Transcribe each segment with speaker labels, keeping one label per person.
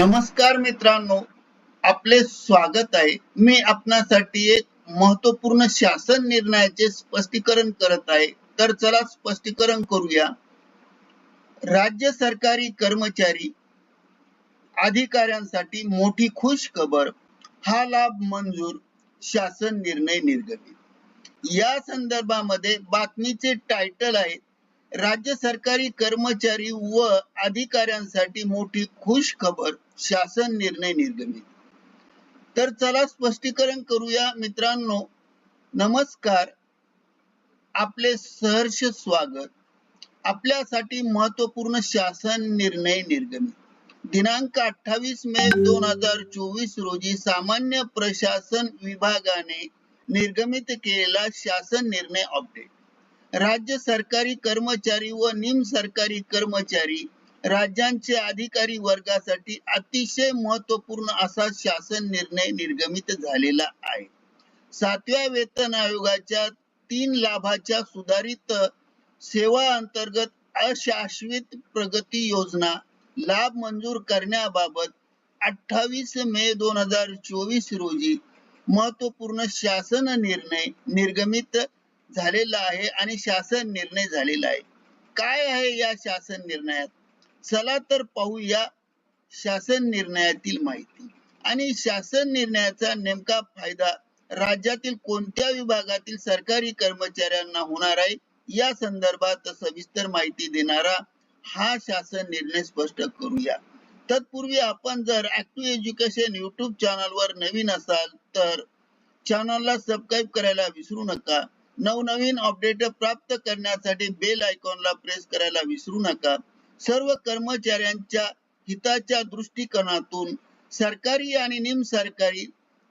Speaker 1: नमस्कार मित्रांनो आपले स्वागत आहे. मी आपणासाठी एक महत्त्वपूर्ण शासन निर्णयाचे स्पष्टीकरण करत आहे. तर चला स्पष्टीकरण करूया. राज्य सरकारी कर्मचारी अधिकाऱ्यांसाठी मोठी खुश खबर हा लाभ मंजूर शासन निर्णय निर्गमित. या संदर्भामध्ये बातमीचे टायटल आहे राज्य सरकारी कर्मचारी व अधिकाऱ्यांसाठी मोठी खुश खबर शासन निर्णय निर्गमित. तर चला स्पष्टीकरण करूया मित्रांनो. नमस्कार. आपले सहर्ष स्वागत. आपल्यासाठी महत्त्वपूर्ण शासन निर्णय निर्गमित. दिनांक अठ्ठावीस मे दोन हजार चोवीस रोजी सामान्य प्रशासन विभागाने निर्गमित केलेला शासन निर्णय अपडेट राज्य सरकारी कर्मचारी व निम सरकारी कर्मचारी राज्यांचे अधिकारी वर्गासाठी अतिशय महत्त्वपूर्ण असा शासन निर्णय निर्गमित झालेला आहे. सातव्या वेतन आयोगाच्या तीन लाभाच्या सुधारित सेवा अंतर्गत अशाश्वित प्रगती योजना लाभ मंजूर करण्याबाबत अठ्ठावीस मे दोन हजार चोवीस रोजी महत्त्वपूर्ण शासन निर्णय निर्गमित झालेला आहे आणि शासन निर्णय झालेला आहे. काय आहे या शासन निर्णयात? चला तर पाहूया शासन निर्णयातील माहिती. आणि शासन निर्णयाचा नेमका फायदा राज्यातील कोणत्या विभागातील सरकारी कर्मचाऱ्यांना होणार आहे? या संदर्भात सविस्तर माहिती देणारा हा शासन निर्णय स्पष्ट करूया. तत्पूर्वी आपण जर ऍक्टिव्ह एज्युकेशन युट्यूब चॅनलवर नवीन असाल तर चॅनलला सबस्क्राईब करायला विसरू नका. नवनवीन अपडेट प्राप्त करण्यासाठी बेल आयकॉनला प्रेस करायला विसरू नका. सर्व कर्मचाऱ्यांच्या हिताच्या दृष्टिकोनातून सरकारी आणि निम सरकारी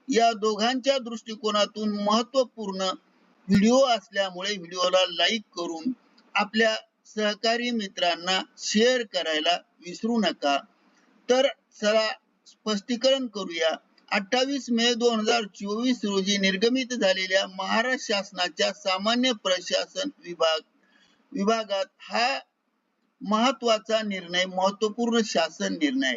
Speaker 1: या दोघांच्या दृष्टिकोनातून महत्त्वपूर्ण व्हिडिओ असल्यामुळे व्हिडिओला लाईक करून आपल्या सहकारी मित्रांना शेअर करायला विसरू नका. तर चला स्पष्टीकरण करूया. अठ्ठावीस मे दोन हजार चोवीस रोजी निर्गमित झालेल्या महाराष्ट्र शासनाच्या सामान्य प्रशासन विभाग विभागात हा महत्त्वाचा निर्णय महत्त्वपूर्ण शासन निर्णय.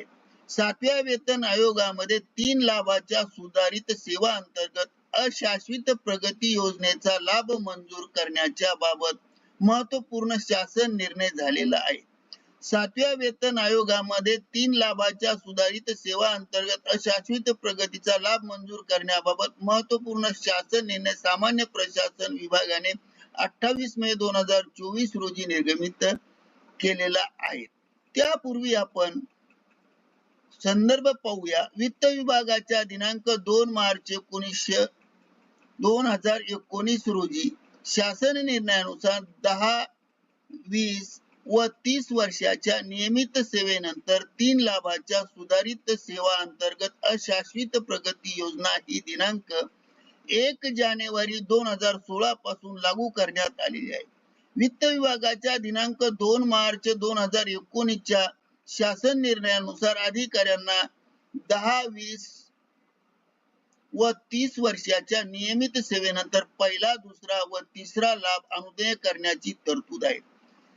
Speaker 1: सातव्या वेतन आयोगामध्ये तीन लाभाच्या सुधारित सेवा अंतर्गत अशाश्वित प्रगती योजनेचा लाभ मंजूर करण्याच्या बाबत महत्त्वपूर्ण शासन निर्णय झालेला आहे. सातव्या वेतन आयोगामध्ये तीन लाभाच्या सुधारित सेवा अंतर्गत अशाश्वित प्रगतीचा लाभ मंजूर करण्याबाबत महत्त्वपूर्ण शासन निर्णय सामान्य प्रशासन विभागाने अठ्ठावीस मे दोन हजार चोवीस रोजी निर्गमित केलेला आहे. त्यापूर्वी आपण संदर्भ पाहूया. वित्त विभागाच्या दिनांक दोन मार्च एकोणीसशे दोन हजार एकोणीस रोजी शासन निर्णयानुसार दहा वीस व तीस वर्षाच्या नियमित सेवेनंतर तीन लाभाच्या सुधारित सेवा अंतर्गत अशाश्वित प्रगती योजना ही दिनांक एक जानेवारी दोन हजार सोळा पासून लागू करण्यात आलेली आहे. वित्त विभागाच्या दिनांक दोन मार्च दोन हजार एकोणीसच्या शासन निर्णयानुसार अधिकाऱ्यांना दहा वीस व तीस वर्षाच्या नियमित सेवेनंतर पहिला दुसरा व तिसरा लाभ अनुदेय करण्याची तरतूद आहे.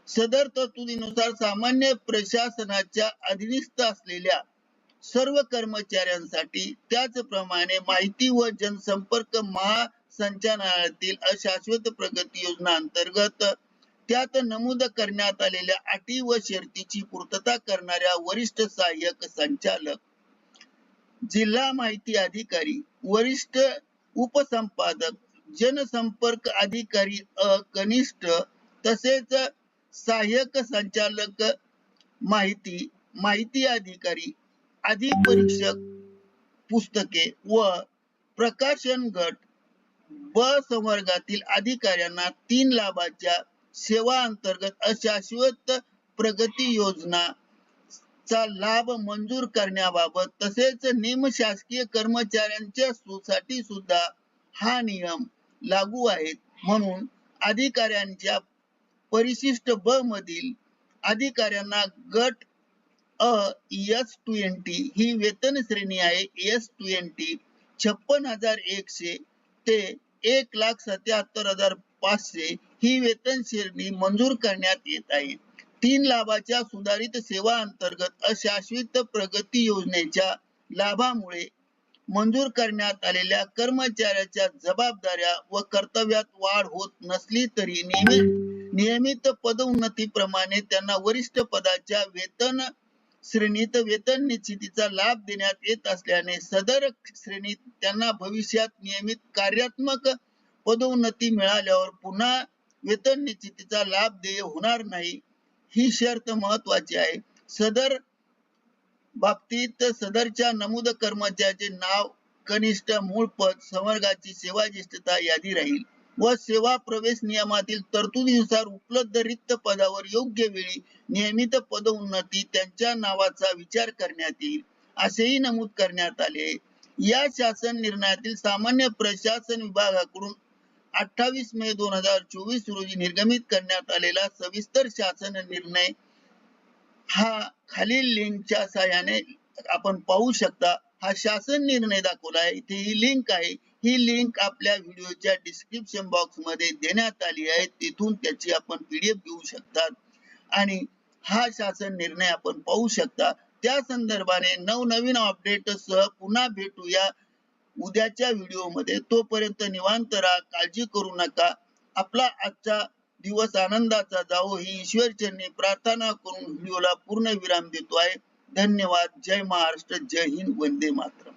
Speaker 1: सदर तरतुदीनुसार सामान्य प्रशासनाच्या अधीनस्थ असलेल्या सर्व कर्मचाऱ्यांसाठी त्याचप्रमाणे माहिती व जनसंपर्क महासंचालनालयातील अशाश्वत प्रगती योजना अंतर्गत त्यात नमूद करण्यात आलेल्या अटी व शर्तीची पूर्तता करणाऱ्या वरिष्ठ सहाय्यक संचालक जिल्हा माहिती अधिकारी वरिष्ठ उपसंपादक जनसंपर्क अधिकारी अ कनिष्ठ तसेच सहाय्यक संचालक माहिती माहिती अधिकारी अधिपरीक्षक पुस्तके व प्रकाशन गट ब संवर्गातील अधिकाऱ्यांना तीन लाभाच्या सेवा अंतर्गत अशाश्वत प्रगती योजना चा लाभ मंजूर करण्याबाबत तसेच निमशासकीय कर्मचाऱ्यांच्या सुसाठी सुद्धा हा नियम लागू आहे म्हणून अधिकाऱ्यांच्या परिशिष्ट ब मधील अधिकाऱ्यांना गट अ एस ट्वेंटी ही वेतन श्रेणी आहे. एस ट्वेंटी छप्पन हजार एकशे ते एक लाख सत्याहत्तर हजार पाचशे ही वेतन श्रेणी मंजूर करण्यात येत आहे. तीन लाभाच्या सुधारित सेवा अंतर्गत अशाश्वित प्रगती योजनेच्या लाभामुळे मंजूर करण्यात आलेल्या कर्मचाऱ्याच्या जबाबदाऱ्या व कर्तव्यात वाढ होत नसली तरी नियमित नियमित पदोन्नतीप्रमाणे त्यांना वरिष्ठ पदाच्या वेतन श्रेणीत वेतन निश्चितीचा लाभ देण्यात येत असल्याने सदर श्रेणीत त्यांना भविष्यात नियमित कार्यात्मक पदोन्नती मिळाल्यावर पुन्हा वेतन निश्चितीचा लाभ देय होणार नाही ही शर्त महत्वाची आहे. सदर बाबतीत सदरच्या नमूद कर्मचाऱ्याचे नाव कनिष्ठ मूळ पद संवर्गाची सेवा ज्येष्ठता यादी राहील व सेवा प्रवेश नियमातील तरतुदीनुसार उपलब्ध रिक्त पदावर योग्य वेळी नियमित पदोन्नती त्यांच्या नावाचा विचार करण्यात येईल असेही नमूद करण्यात आले या शासन निर्णयातील सामान्य प्रशासन विभागाकडून अठ्ठावीस मे दोन हजार चोवीस रोजी निर्गमित करण्यात आलेला सविस्तर शासन निर्णय हा खालील लिंकच्या सहाय्याने आपण पाहू शकता. हा शासन निर्णय दाखवला आहे इथे ही लिंक आहे. ही लिंक आपल्या व्हिडिओच्या डिस्क्रिप्शन बॉक्समध्ये देण्यात आली आहे. तिथून त्याची आपण पीडीएफ घेऊ शकतात. आणि हा शासन निर्णय आपण पाहू शकता. त्या संदर्भाने नवनवीन अपडेट सह पुन्हा भेटूया. उद्याच्या व्हिडिओमध्ये तोपर्यंत निवांत राहा काळजी करू नका. आपला आजचा दिवस आनंदाचा जावो ही ईश्वरचरणी प्रार्थना करून व्हिडिओला पूर्ण विराम देतो आहे. धन्यवाद. जय महाराष्ट्र. जय हिंद. वंदे मातरम.